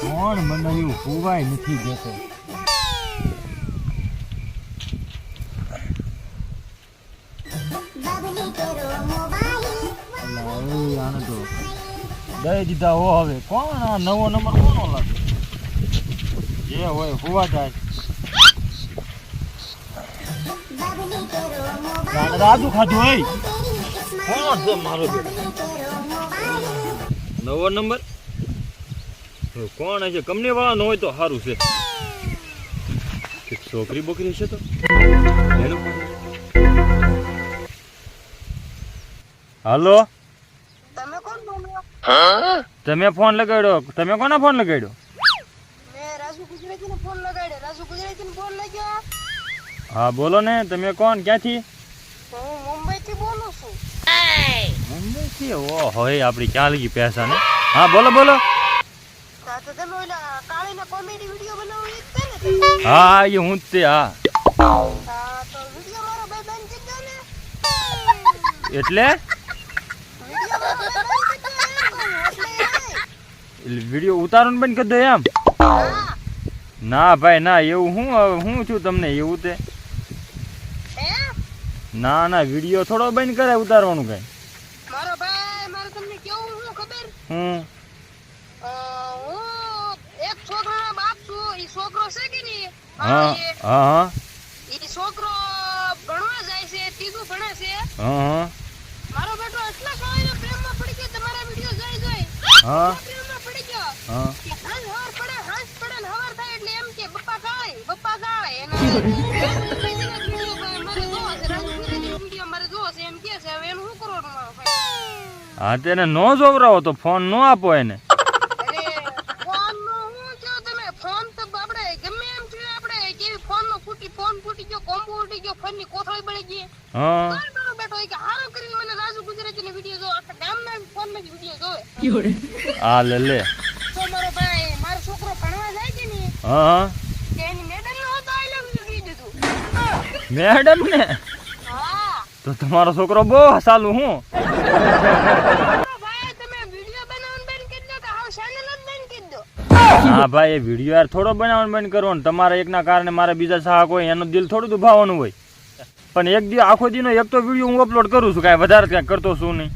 કોણ મને ફૂવાય નથી જતો દઈ દીધા હો હવે. કોણ આ નવો નંબર કોનો લાગે? જે હોય ફુવા જાય. રાજુ ખાધું હોય. કોણ છે મારો બેટો? નવો નંબર? કોણ હશે? કંપની વાળા નો હોય તો સારું છે. છોકરી બોકરી છે તો? હાલો? તમે ફોન લગાડ્યો તમે કોના ફોન લગાડ્યો? હા બોલો ને. તમે કોણ? ક્યાંથી હું મુંબઈથી બોલું છું મુંબઈથી ઓહો આપડી આપણી ક્યાં લગી પૈસા ને હા બોલો બોલો. એ? હા એ હું જ તે હા. એટલે? વીડિયો ઉતારવાનું બંધ કરી દો એમ ના ભાઈ ના એવું હું હું છું તમને એવું તે? ના ના વીડિયો થોડો બંધ કરે ઉતારવાનું કઈ મારો ભાઈ મારે તમને કેવું હું ખબર હું એક છોકરાનો બાપ છું. ઈ છોકરો છે કે નહીં? હા હા ઈ છોકરો ભણવા જાય છે ત્રીજું ભણે છે. હા હા. મારો બેટો એટલા કાળીના પ્રેમમાં પડી ગયો તમારા વીડિયો જોઈ જોઈ. હા. પ્રેમમાં પડી ગયો હા. હાંજ હવાર પડે હાંજ પડે ને હવાર થાય એટલે એમ કે બપ્પા કાળી બપ્પા કાળી એના હા તેને નો જોવરાવો તો ફોન નો આપો એને. અરે ફોનનું તમે? ફોન તો આપણે ગમે એમ થયું આપણે કેવી ફોન ફૂટી ફોન ફૂટી ગયો કોમ્બો ફૂટી ગયો ફોન કોથળી બળી ગઈ. હા. કોણ મારો હોય કે હારો કરીને મને રાજુ ગુજરાતી વીડિયો જો આખા ગામના ફોનમાં વીડિયો જોવે. આ લે લે. તો મારો ભાઈ મારો છોકરો ભણવા જાય કે નહીં? હા હા. કે એની મેડલ નો દીધું. મેડમ ને હા. તો તમારો છોકરો બહુ હસાલું હું? કરી કરી હા, ભાઈ, એ વીડિયો યાર થોડો બનાવવાનું બંધ ને. તમારા એકના કારણે મારા બીજા સાહક હોય, એનું દિલ થોડું દુભાવવાનું હોય. પણ એક દિવસ આખો દીનો એક તો વીડિયો હું અપલોડ કરું છું, કાંઈ વધારે કાંઈ કરતો છું નહીં.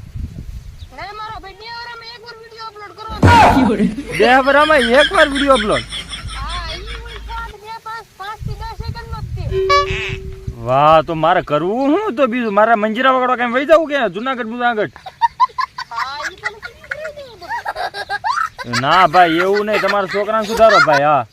બે વારમાં એક વાર વીડિયો અપલોડ કરો વાહ તો મારે કરવું હું તો બીજું? મારા મંજીરા વગાડવા કાંઈ વહી જવું કે જુનાગઢ જુનાગઢ કેમ ના ભાઈ એવું નહીં. તમારા છોકરાને સુધારો ભાઈ હા.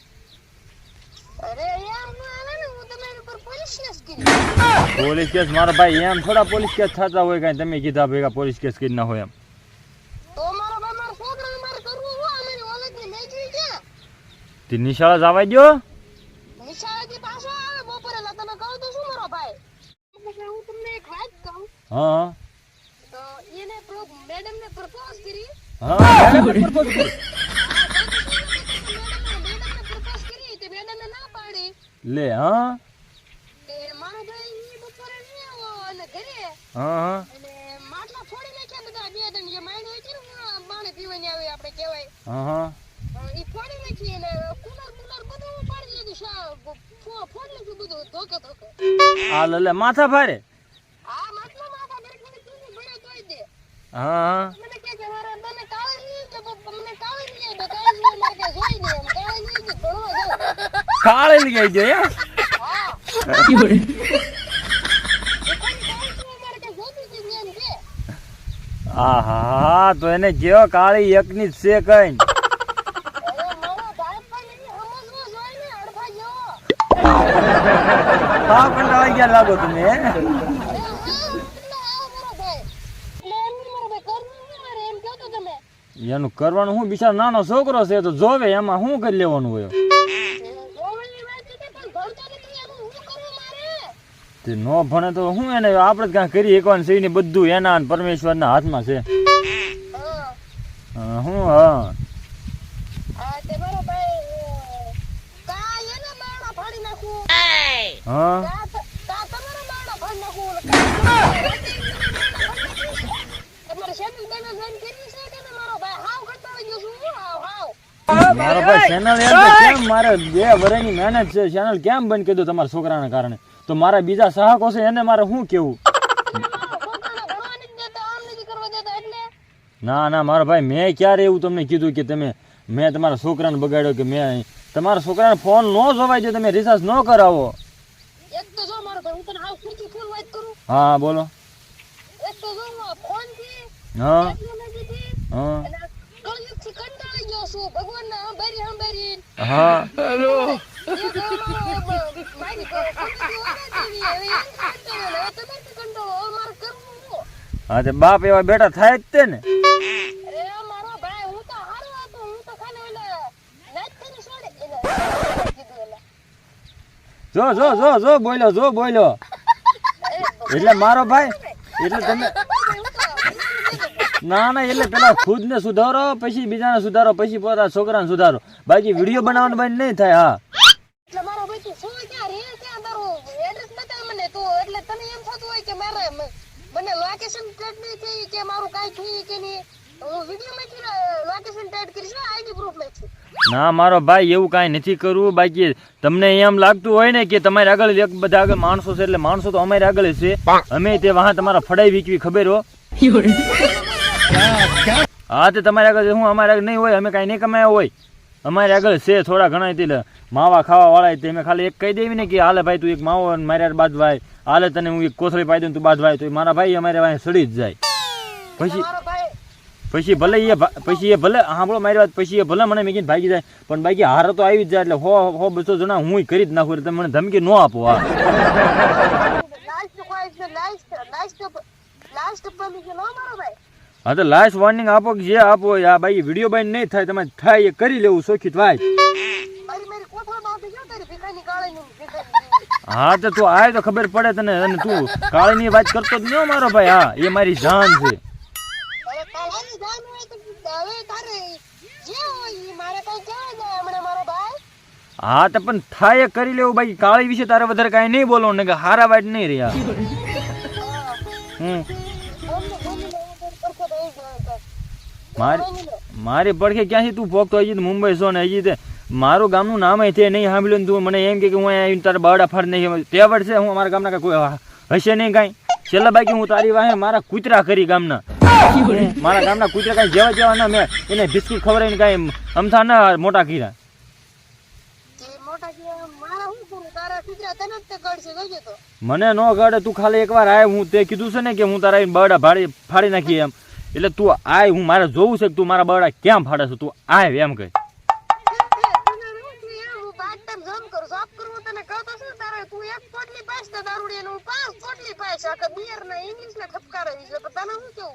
Police case? મારા ભાઈ એમ થોડા પોલીસ કેસ થતા હોય કાંઈ. તમે કીધા ભેગા પોલીસ કેસ કરી ના હોય એમ. નિશાળા જવા ભાઈ મારા છોકરાને મારે કરવું શું અમારી ઓલેજની મેચવી છે તે નિશાળા જવા દો નિશાળેથી પાછો આવે બપોરે એટલે તમે કહું તો શું મારો ભાઈ એટલે હું તમને એક વાત કહું હા. તો એને મેડમ ને પ્રપોઝ કરી. હા પ્રપોઝ કરી. લે હા. મારો ભાઈ ઈ બપોરે નહીં આવ્યો અને ઘરે. હા હા. અને માટલા ફોડી નાખ્યા બધા બે ત્રણ જે માણી હોય છે ને પાણી પીવાની આવે આપણે કહેવાય. હા હા. ઈ ફોડી નાખી અને કુલર કુલર બધું પાડી લીધું શા ફોડી નાખ્યું બધું ધોકે ધોકે. આ લે લે માથા ભારે જાઉં. કાળે લઈ ગઈ છે હા હા હા તો એને જેવો કાળી એકની જ છે કઈ. હા કંટાળી ગયા લાગો તમે હે? અરે હા એટલે આ મારો ભાઈ એટલે એમ નહીં મારો ભાઈ કરવું શું મારે એમ કહો તો તમે એનું કરવાનું શું બિચારો નાનો છોકરો છે તો જોવે એમાં શું કરી લેવાનું હોય. તે નો ભણે તો હું એને આપણે જ કાંઈ કરી શકવાનું છે ને બધું એના અને પરમેશ્વરના હાથમાં છે. હા હા, હા. તમારા માણા ફાડી નાખું તમારે શેનું તમે જોઈન કરવી છે કે ને મારો ભાઈ હાવ કંટાળી ગયો છું મારો ભાઈ ચેનલ એમ કેમ મારે બે વર્ષની મહેનત છે ચેનલ કેમ બંધ કરી દો તમારા છોકરાના કારણે? તો મારા બીજા સહાકો છે એને મારે શું કેવું? ના ના મારો ભાઈ મેં ક્યારે એવું તમને કીધું કે તમે મેં તમારા છોકરાને બગાડ્યો કે મેં તમારા છોકરાને ફોન ન જોવાય જો તમે રિચાર્જ ન કરાવો. હું બોલો. હા. હા અને કળયુગથી કંટાળી ગયો છું ભગવાન ના અંબારી અંબારી હા શું? હા તે બાપ એવા બેટા થાય જ તે ને. અરે મારો ભાઈ હું તો હારો હતો હું તો ખાલી ઓલા નાચતાને છોડે એટલે કીધું એલા. જો જો જો જો બોલ્યો જો બોલ્યો. એટલે મારો ભાઈ એટલે તમે ના ના એટલે પેલા ખુદને સુધારો પછી બીજાને સુધારો પછી પોતા છોકરાને સુધારો. બાકી વીડિયો બનાવવાનું બંધ નહીં થાય હા. એટલે મારો ભાઈ શું ક્યાં રે ક્યાં તારું એડ્રેસ બતાવ મને તો એટલે તને એમ થતું હોય કે મારે મને લોકેશન ટેટ નહીં થઈ કે મારું કાંઈ થયું કે નહીં. હું વીડિયો માંથી લોકેશન ટેટ કરીશ ને આઈડી પ્રૂફમાંથી. ના મારો ભાઈ એવું કાંઈ નથી કરવું. બાકી તમને એમ લાગતું હોય ને કે તમારી આગળ એક બધા આગળ માણસો છે એટલે માણસો તો અમારે આગળ જ છે. અમે તે વાહ તમારા ફડાઈ વીકવી ખબર હો? હા તે તમારે આગળ હું અમારે આગળ નહીં હોય અમે કાંઈ નહીં કમાયા હોય અમારે આગળ છે થોડા ઘણા તે માવા ખાવા વાળા તે મેં ખાલી એક કહી દેવી ને કે હાલે ભાઈ તું એક માવો અને મારે ભાઈ હાલે તને હું એક કોથળી પાઈ દઉં તું ભાઈ તો મારા ભાઈ અમારે વાંહે સડી જ જાય પછી પછી ભલે એ પછી એ ભલે સાંભળો મારી વાત પછી એ ભલે મને મેં ભાગી જાય પણ બાકી હાર તો આવી જ જાય એટલે હો હો બસો જણા હું કરી જ નાખું એટલે તમે મને ધમકી ન આપો હા લાસ્ટ લાસ્ટ લાસ્ટ પર હો મારો ભાઈ હા તો લાસ્ટ વોર્નિંગ આપો કે જે આપો આ ભાઈ વીડિયો બાઈ નહીં થાય તમે થાય એ કરી લેવું સોખી ની ભીખાની હા તો તું આય તો ખબર પડે તને અને તું કાળીની વાત કરતો જ નહીં મારો ભાઈ હા એ મારી જાન છે. ભાઈ. હા તો પણ થાય એ કરી લેવું બાકી કાળી વિશે તારે વધારે કાંઈ નહીં બોલો ને કે હારા વાત નહીં રહ્યા. હમ. મારી પડખે ક્યાંથી તું ભોગતો? હજી મુંબઈ છો ને, હજી મારું ગામનું નામ તે નહીં સાંભળ્યું તું. મને એમ કે હું આવીને તારા બાવડા ફાડ નહીં. તે છે, હું અમારા ગામના કોઈ હશે નહીં કાંઈ. છેલ્લા બાકી હું તારી વાહે મારા કૂતરા કરી ગામના. મારા ગામના કૂતરા કાંઈ જેવા જેવા ના મેં એને બિસ્કુટ ખવડાવીને કાંઈ અમથા ના મોટા કરું મને નો ગળે, તું ખાલી એકવાર આય. હું તે કીધું છે ને કે હું તારા બરડા ફાડી નાખી એમ. એટલે તું આય, હું મારે જોવું છે કે તું મારા બરડા ક્યાં ફાડે છે? તું આય એમ કહે?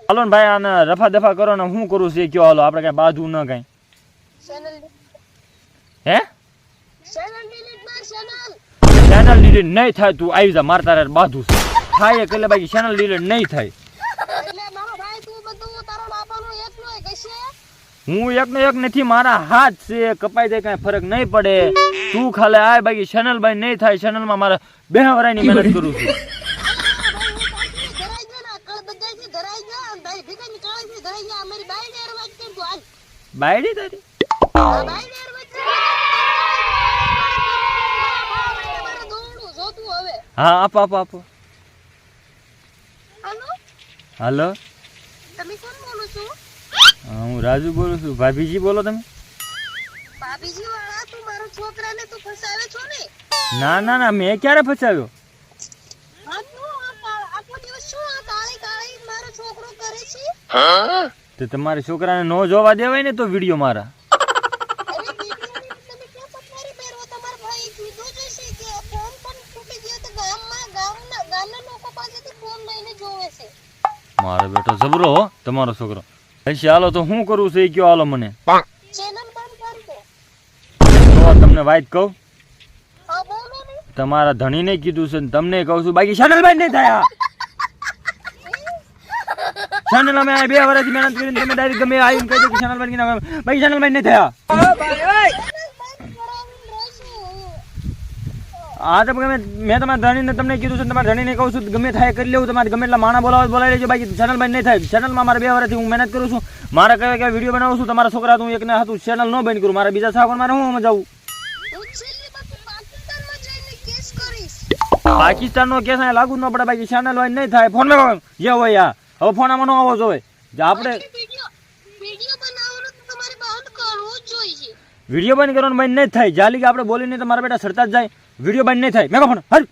હાલો ને ભાઈ, આને રફા દફા કરો ને હું કરું છું કયો હાલો? આપણે કાંઈ બાજુ ન કાંઈ. હે. ચેનલ ડિલીટ નહીં થાય, તું આવી જા મારતા તારે બાજુ થાય એ એટલે બાકી ચેનલ ડિલીટ નહીં થાય. હું એકનો એક નથી મારા હાથ છે કપાઈ જાય કાંઈ ફરક નહીં પડે તું ખાલી આય બાકી ચેનલ ભાઈ નહીં થાય ચેનલમાં મારા બે વરાયની મહેનત કરું છું ને, આ. બાયડી તારી આ. હા આપો આપો આપો હાલો, હાલો તમે કોણ બોલો છો? હા, રાજુ બોલું છું. ભાભીજી બોલો તમે. ભાભીજી વાળા તું મારા છોકરાને તું ફસાવે છો ને? ના ના ના મેં ક્યારે ફસાવ્યો? તું તમારે છોકરાને ન જોવા દેવાય ને તો વીડિયો મારા. મારો બેટો જબરો હો તમારો છોકરો. હશે હાલો તો શું કરવું છે એ કયો હાલો મને? ચેનલ બંધ કરી દો. તો તમને વાત કહું? તમારા ધણીને કીધું છે તમને કહું છું બાકી શાનલભાઈ નહીં થયા શાનલ અમે બે વર્ષથી મહેનત કરીને તમે ડાયરેક્ટ ગમે આવીને કહી દો કે નાખો. બાકી બંધ નહીં થયા આ તો ગમે મેં તમારા ધણીને તમને કીધું છે તમારા ધણીને કહું છું, ગમે થાય કરી લેવું, તમારે ગમે એટલા માણા બોલાવો બોલાવી લેજો. બાકી ચેનલ બંધ નહીં થાય. ચેનલમાં મારે બે વર્ષથી હું મહેનત કરું છું. મારે કયા કયા વીડિયો બનાવું છું, તમારા છોકરા હું એકને હતું ચેનલ ન બંધ કરું. મારે બીજા સાગર મારે હું જાઉં? હું પાકિસ્તાનનો કેસ અહીંયા લાગુ ન પડે, બાકી ચેનલ હોય નહીં થાય. ફોન મેં જે હોય આ. હવે ફોન આમાં ન આવવો જોઈએ. હોય આપણે વિડિયો વિડિયો બનાવવાનું તો તમારે બંધ કરવું જ જોઈએ વીડિયો બંધ કરવાનું બંધ નહીં થાય. જાલી કે આપણે બોલીને મારા બેટા સરતા જ જાય, વીડિયો બંધ નહીં થાય. મેં ફોન હર